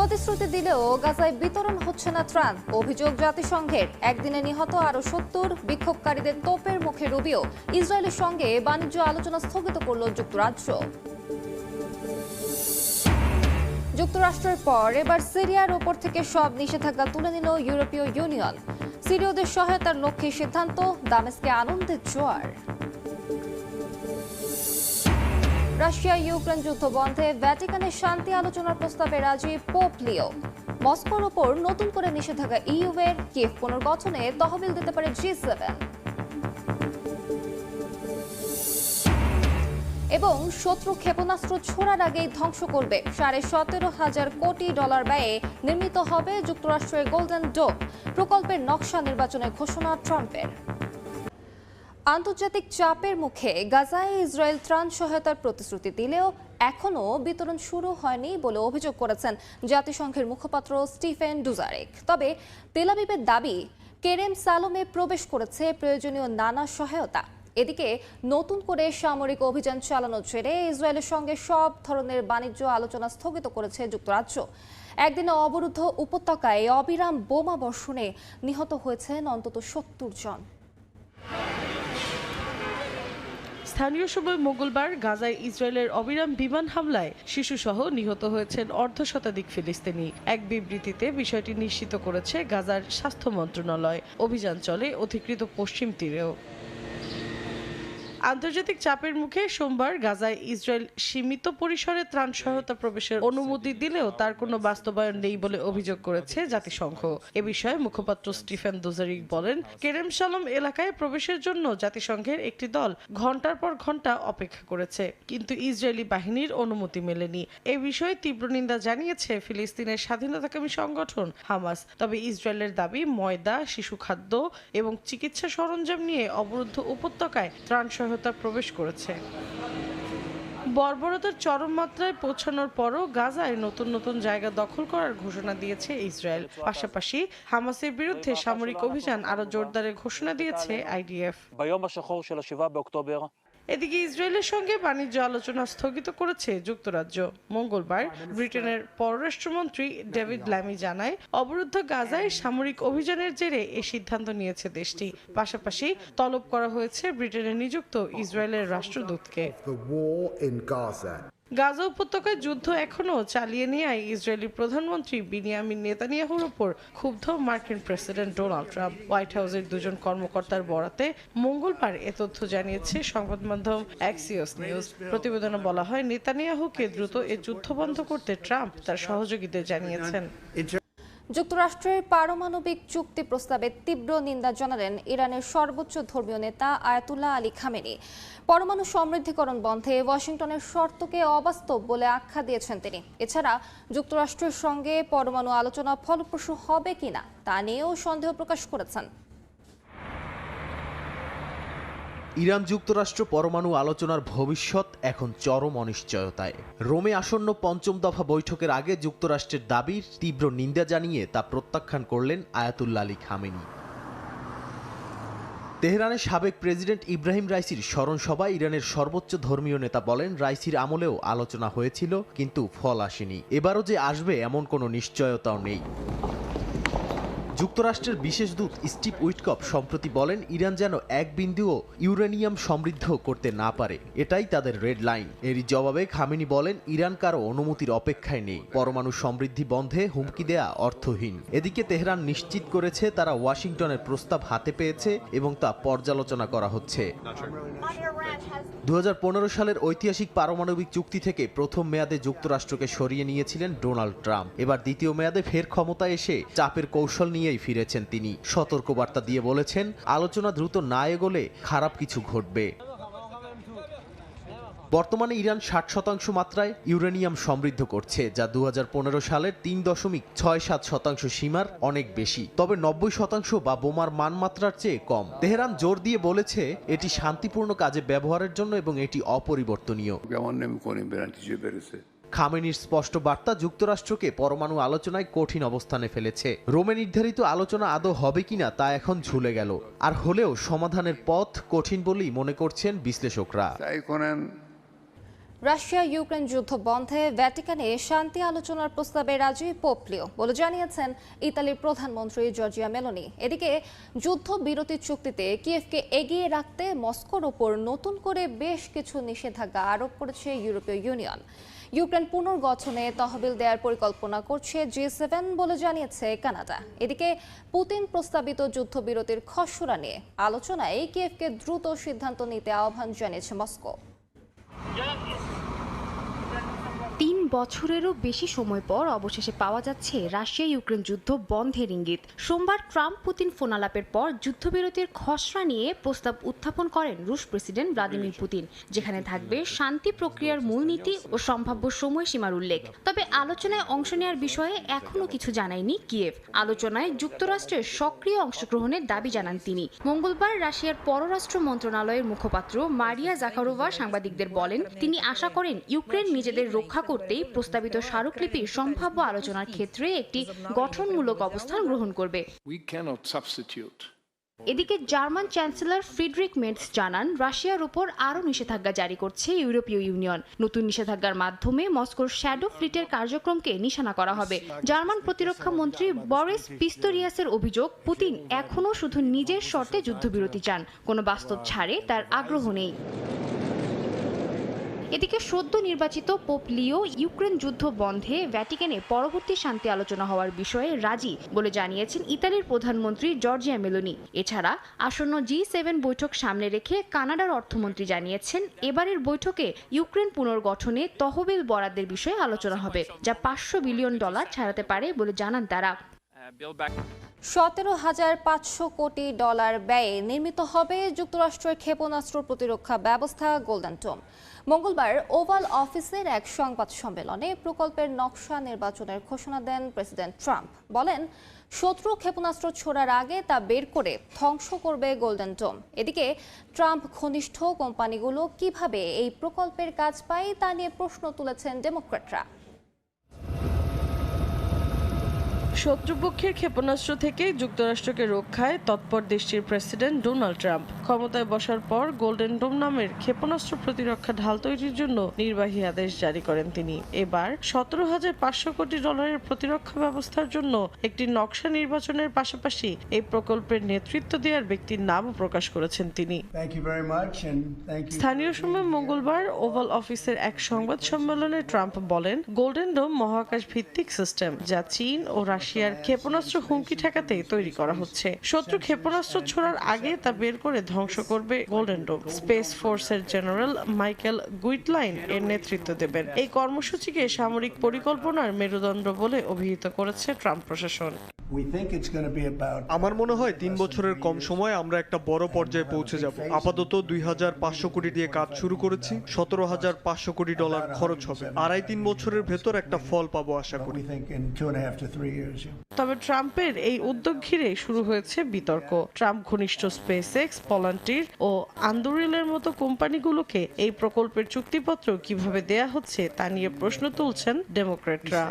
প্রতিশ্রুতি দিলেও গাজায় বিতরণ হচ্ছে না ত্রাণ। অভিযোগ জাতিসংঘের। একদিনে নিহত আরও সত্তর বিক্ষোভকারীদের তোপের মুখে রুবিও। ইসরায়েলের সঙ্গে বাণিজ্য আলোচনা স্থগিত করল যুক্তরাজ্য। যুক্তরাষ্ট্রের পর এবার সিরিয়ার ওপর থেকে সব নিষেধাজ্ঞা তুলে নিল ইউরোপীয় ইউনিয়ন। সিরীয়দের সহায়তার লক্ষ্যে সিদ্ধান্ত, দামেস্কে আনন্দের জোয়ার। রাশিয়া ইউক্রেন যুদ্ধ বন্ধে ভ্যাটিকানের শান্তি আলোচনার প্রস্তাবে রাজি পোপ লিও। মস্কোর ওপর নতুন করে নিষেধাজ্ঞা ইইউ এর পুনর্গঠনে তহবিল দিতে পারে জি সেভেন। এবং শত্রু ক্ষেপণাস্ত্র ছোড়ার আগেই ধ্বংস করবে সাড়ে সতেরো হাজার কোটি ডলার ব্যয়ে নির্মিত হবে যুক্তরাষ্ট্রের গোল্ডেন ডোম, প্রকল্পের নকশা নির্বাচনের ঘোষণা ট্রাম্পের। আন্তর্জাতিক চাপের মুখে গাজায় ইসরায়েল ত্রাণ সহায়তার প্রতিশ্রুতি দিলেও এখনও বিতরণ শুরু হয়নি বলে অভিযোগ করেছেন জাতিসংঘের মুখপাত্র স্টিফেন ডুজারেক। তবে তেলাবিবের দাবি, কেরেম সালোমে প্রবেশ করেছে প্রয়োজনীয় নানা সহায়তা। এদিকে নতুন করে সামরিক অভিযান চালানোর জেরে ইসরায়েলের সঙ্গে সব ধরনের বাণিজ্য আলোচনা স্থগিত করেছে যুক্তরাজ্য। একদিনে অবরুদ্ধ উপত্যকায় অবিরাম বোমা বর্ষণে নিহত হয়েছেন অন্তত সত্তর জন। স্থানীয় সময় মঙ্গলবার গাজায় ইসরায়েলের অবিরাম বিমান হামলায় শিশুসহ নিহত হয়েছেন অর্ধ শতাধিক ফিলিস্তিনি। এক বিবৃতিতে বিষয়টি নিশ্চিত করেছে গাজার স্বাস্থ্য মন্ত্রণালয়। অভিযান চলে অধিকৃত পশ্চিম তীরেও। আন্তর্জাতিক চাপের মুখে সোমবার গাজায় ইসরায়েল সীমিত পরিসরে ত্রাণ সহায়তা প্রবেশের অনুমতি দিলেও তার কোনো বাস্তবায়ন নেই বলে অভিযোগ করেছে জাতিসংঘ। এ বিষয়ে মুখপাত্র স্টিফেন দুজারিক বলেন, কেরেম সালাম এলাকায় প্রবেশের জন্য জাতিসংঘের একটি দল ঘণ্টার পর ঘণ্টা অপেক্ষা করেছে, কিন্তু ইসরায়েলি বাহিনীর অনুমতি মেলেনি। এ বিষয়ে তীব্র নিন্দা জানিয়েছে ফিলিস্তিনের স্বাধীনতাকামী সংগঠন হামাস। তবে ইসরায়েলের দাবি ময়দা, শিশু খাদ্য এবং চিকিৎসা সরঞ্জাম নিয়ে অবরুদ্ধ উপত্যকায় ত্রাণ সহায়তা প্রবেশ করেছে। বর্বরতার চরম মাত্রায় পৌঁছানোর পরও গাজায় নতুন নতুন জায়গা দখল করার ঘোষণা দিয়েছে ইসরায়েল। পাশাপাশি হামাসের বিরুদ্ধে সামরিক অভিযান আরও জোরদারের ঘোষণা দিয়েছে আইডিএফ। এদিকে ইসরায়েলের সঙ্গে বাণিজ্য আলোচনা স্থগিত করেছে যুক্তরাজ্য। মঙ্গলবার ব্রিটেনের পররাষ্ট্রমন্ত্রী ডেভিড ল্যামি জানায়, অবরুদ্ধ গাজায় সামরিক অভিযানের জেরে এ সিদ্ধান্ত নিয়েছে দেশটি। পাশাপাশি তলব করা হয়েছে ব্রিটেনে নিযুক্ত ইসরায়েলের রাষ্ট্রদূতকে। গাজা উপত্যকায় যুদ্ধ এখনও চালিয়ে নেয় ইসরায়েলি প্রধানমন্ত্রী বিনিয়ামিন নেতানিয়াহুর ওপর ক্ষুব্ধ মার্কিন প্রেসিডেন্ট ডোনাল্ড ট্রাম্প। হোয়াইট হাউসের দুজন কর্মকর্তার বরাতে মঙ্গলবার এ তথ্য জানিয়েছে সংবাদ মাধ্যম অ্যাক্সিওস নিউজ। প্রতিবেদনে বলা হয়, নেতানিয়াহুকে দ্রুত এ যুদ্ধ বন্ধ করতে ট্রাম্প তার সহযোগীদের জানিয়েছেন। যুক্তরাষ্ট্রের পারমাণবিক চুক্তি প্রস্তাবে তীব্র নিন্দা জানালেন ইরানের সর্বোচ্চ ধর্মীয় নেতা আয়াতুল্লাহ আলী খামেনি পরমাণু সমৃদ্ধিকরণ বন্ধে ওয়াশিংটনের শর্তকে অবাস্তব বলে আখ্যা দিয়েছেন তিনি। এছাড়া যুক্তরাষ্ট্রের সঙ্গে পরমাণু আলোচনা ফলপ্রসূ হবে কিনা তা নিয়েও সন্দেহ প্রকাশ করেছেন। ইরান যুক্তরাষ্ট্র পরমাণু আলোচনার ভবিষ্যৎ এখন চরম অনিশ্চয়তায়। রোমে আসন্ন পঞ্চম দফা বৈঠকের আগে যুক্তরাষ্ট্রের দাবির তীব্র নিন্দা জানিয়ে তা প্রত্যাখ্যান করলেন আয়াতুল্লা আলী খামেনি। তেহরানের সাবেক প্রেসিডেন্ট ইব্রাহিম রাইসির স্মরণ সভায় ইরানের সর্বোচ্চ ধর্মীয় নেতা বলেন, রাইসির আমলেও আলোচনা হয়েছিল, কিন্তু ফল আসেনি। এবারও যে আসবে এমন কোনো নিশ্চয়তাও নেই। যুক্তরাষ্ট্রের বিশেষ দূত স্টিভ উইটকপ সম্প্রতি বলেন, ইরান যেন এক বিন্দুও ইউরেনিয়াম সমৃদ্ধ করতে না পারে। এটাই তাদের রেড লাইন। এরই জবাবে খামেনি বলেন, ইরান কারও অনুমতির অপেক্ষায় নেই। পরমাণু সমৃদ্ধি বন্ধে হুমকি দেয়া অর্থহীন। এদিকে তেহরান নিশ্চিত করেছে, তারা ওয়াশিংটনের প্রস্তাব হাতে পেয়েছে এবং তা পর্যালোচনা করা হচ্ছে। দু হাজার পনেরো সালের ঐতিহাসিক পারমাণবিক চুক্তি থেকে প্রথম মেয়াদে যুক্তরাষ্ট্রকে সরিয়ে নিয়েছিলেন ডোনাল্ড ট্রাম্প। এবার দ্বিতীয় মেয়াদে ফের ক্ষমতায় এসে চাপের কৌশল নিয়েই ফিরেছেন তিনি। সতর্কবার্তা দিয়ে বলেছেন, আলোচনা দ্রুত না এগোলে খারাপ কিছু ঘটবে। বর্তমানে ইরান ষাট শতাংশ মাত্রায় ইউরেনিয়াম সমৃদ্ধ করছে যা দু হাজার পনেরো সালের তিন দশমিক ছয় সাত শতাংশ সীমার অনেক বেশি। তবে নব্বই শতাংশ বা বোমার মানমাত্রার চেয়ে কম। তেহরান জোর দিয়ে বলেছে এটি শান্তিপূর্ণ কাজে ব্যবহারের জন্য এবং এটি অপরিবর্তনীয়। খামেনির স্পষ্ট বার্তা যুক্তরাষ্ট্রকে পরমাণু আলোচনায় কঠিন অবস্থানে ফেলেছে। রোমে নির্ধারিত আলোচনা আদৌ হবে কিনা তা এখন ঝুলে গেল। আর হলেও সমাধানের পথ কঠিন বলেই মনে করছেন বিশ্লেষকরা। রাশিয়া ইউক্রেন যুদ্ধ বন্ধে ভ্যাটিকানে শান্তি আলোচনার প্রস্তাবে রাজি পোপলিও বলে জানিয়েছেন ইতালির প্রধানমন্ত্রী জর্জিয়া মেলোনি। এদিকে যুদ্ধ বিরতি চুক্তিতে কিয়েভকে এগিয়ে রাখতে মস্কোর ওপর নতুন করে বেশ কিছু নিষেধাজ্ঞা আরোপ করেছে ইউরোপীয় ইউনিয়ন। ইউক্রেন পুনর্গঠনে তহবিল দেওয়ার পরিকল্পনা করছে জি সেভেন বলে জানিয়েছে কানাডা। এদিকে পুতিন প্রস্তাবিত যুদ্ধবিরতির খসড়া নিয়ে আলোচনায় কিয়েভকে দ্রুত সিদ্ধান্ত নিতে আহ্বান জানিয়েছে মস্কো। তিন বছরেরও বেশি সময় পর অবশেষে পাওয়া যাচ্ছে রাশিয়া ইউক্রেন যুদ্ধ বন্ধের ইঙ্গিত। সোমবার ট্রাম্প পুতিন ফোনালাপের পর যুদ্ধবিরতির খসড়া নিয়ে প্রস্তাব উত্থাপন করেন রুশ প্রেসিডেন্ট ভ্লাদিমির পুতিন, যেখানে থাকবে শান্তি প্রক্রিয়ার মূলনীতি ও সম্ভাব্য সময়সীমার উল্লেখ। তবে আলোচনায় অংশ নেওয়ার বিষয়ে এখনও কিছু জানায়নি কিয়েভ। আলোচনায় যুক্তরাষ্ট্রের সক্রিয় অংশগ্রহণের দাবি জানান তিনি। মঙ্গলবার রাশিয়ার পররাষ্ট্র মন্ত্রণালয়ের মুখপাত্র মারিয়া জাকারোভা সাংবাদিকদের বলেন, তিনি আশা করেন ইউক্রেন নিজেদের রক্ষা করতেই প্রস্তাবিত স্মারকলিপির সম্ভাব্য আলোচনার ক্ষেত্রে একটি গঠনমূলক অবস্থান গ্রহণ করবে। এদিকে জার্মান চ্যান্সেলর ফ্রিডরিক মেন্টস জানান রাশিয়ার উপর আরও নিষেধাজ্ঞা জারি করছে ইউরোপীয় ইউনিয়ন। নতুন নিষেধাজ্ঞার মাধ্যমে মস্কোর শ্যাডো ফ্লিটের কার্যক্রমকে নিশানা করা হবে। জার্মান প্রতিরক্ষা মন্ত্রী বরিস পিস্তরিয়াসের অভিযোগ পুতিন এখনও শুধু নিজের শর্তে যুদ্ধবিরতি চান। কোনো বাস্তব ছাড়ে তার আগ্রহ নেই। এদিকে সদ্য নির্বাচিত পোপ লিও ইউক্রেন যুদ্ধ বন্ধে ভ্যাটিকানে পরবর্তী শান্তি আলোচনা হওয়ার বিষয়ে রাজি বলে জানিয়েছেন ইতালির প্রধানমন্ত্রী জর্জিয়া মেলোনি। এছাড়া আসন্ন জি সেভেন বৈঠক সামনে রেখে কানাডার অর্থমন্ত্রী জানিয়েছেন, এবারের বৈঠকে ইউক্রেন পুনর্গঠনে তহবিল বরাদ্দের বিষয়ে আলোচনা হবে, যা পাঁচশো বিলিয়ন ডলার ছাড়াতে পারে বলে জানান তারা। সতেরো হাজার পাঁচশো কোটি ডলার ব্যয়ে নির্মিত হবে যুক্তরাষ্ট্রের ক্ষেপণাস্ত্র প্রতিরক্ষা ব্যবস্থা গোল্ডেন টোম। মঙ্গলবার ওভাল অফিসের এক সংবাদ সম্মেলনে প্রকল্পের নকশা নির্বাচনের ঘোষণা দেন প্রেসিডেন্ট ট্রাম্প। বলেন, শত্রু ক্ষেপণাস্ত্র ছোড়ার আগে তা বের করে ধ্বংস করবে গোল্ডেন টোম। এদিকে, ট্রাম্প ঘনিষ্ঠ কোম্পানিগুলো কীভাবে এই প্রকল্পের কাজ পায় তা নিয়ে প্রশ্ন তুলেছেন ডেমোক্র্যাটরা। শত্রুপক্ষের ক্ষেপণাস্ত্র থেকে যুক্তরাষ্ট্রকে রক্ষায় তৎপর দেশটির প্রেসিডেন্ট ডোনাল্ড ট্রাম্প। ক্ষমতায় বসার পর গোল্ডেন ডোম নামের ক্ষেপণাস্ত্র প্রতিরক্ষা ঢাল তৈরির জন্য নির্বাহী আদেশ জারি করেন তিনি। এবার সতেরো হাজার পাঁচশো কোটি ডলারের প্রতিরক্ষা ব্যবস্থার জন্য একটি নকশা নির্বাচনের পাশাপাশি এই প্রকল্পের নেতৃত্ব দেওয়ার ব্যক্তির নামও প্রকাশ করেছেন তিনি. স্থানীয় সময় মঙ্গলবার ওভাল অফিসের এক সংবাদ সম্মেলনে ট্রাম্প বলেন গোল্ডেন ডোম মহাকাশ ভিত্তিক সিস্টেম যা চীন ও রাশিয়ার ক্ষেপণাস্ত্র হুমকি ঠেকাতে তৈরি করা হচ্ছে। শত্রু ক্ষেপণাস্ত্র ছোড়ার আগে তা বের করে ধ্বংস করবে গোল্ডেন ডোম স্পেস ফোর্সের জেনারেল মাইকেল গুইটলাইন এর নেতৃত্ব দেবেন। এই কর্মসূচিকে সামরিক পরিকল্পনার মেরুদণ্ড বলে অভিহিত করেছে ট্রাম্প প্রশাসন। We think it's going to be about আমার মনে হয় তিন বছরের কম সময়ে আমরা একটা বড় পর্যায়ে পৌঁছে যাব। আপাতত দুই হাজার পাঁচশো কোটি দিয়ে কাজ শুরু করেছি সতেরো হাজার পাঁচশো কোটি ডলার খরচ হবে। আড়াই তিন বছরের ভেতর একটা ফল পাবো আশা করি. তবে ট্রাম্পের এই উদ্যোগ ঘিরে শুরু হয়েছে বিতর্ক। ট্রাম্প ঘনিষ্ঠ স্পেস এক্স পলান্টির ও আন্দোরিলের মতো কোম্পানিগুলোকে এই প্রকল্পের চুক্তিপত্র কীভাবে দেয়া হচ্ছে তা নিয়ে প্রশ্ন তুলছেন ডেমোক্রেটরা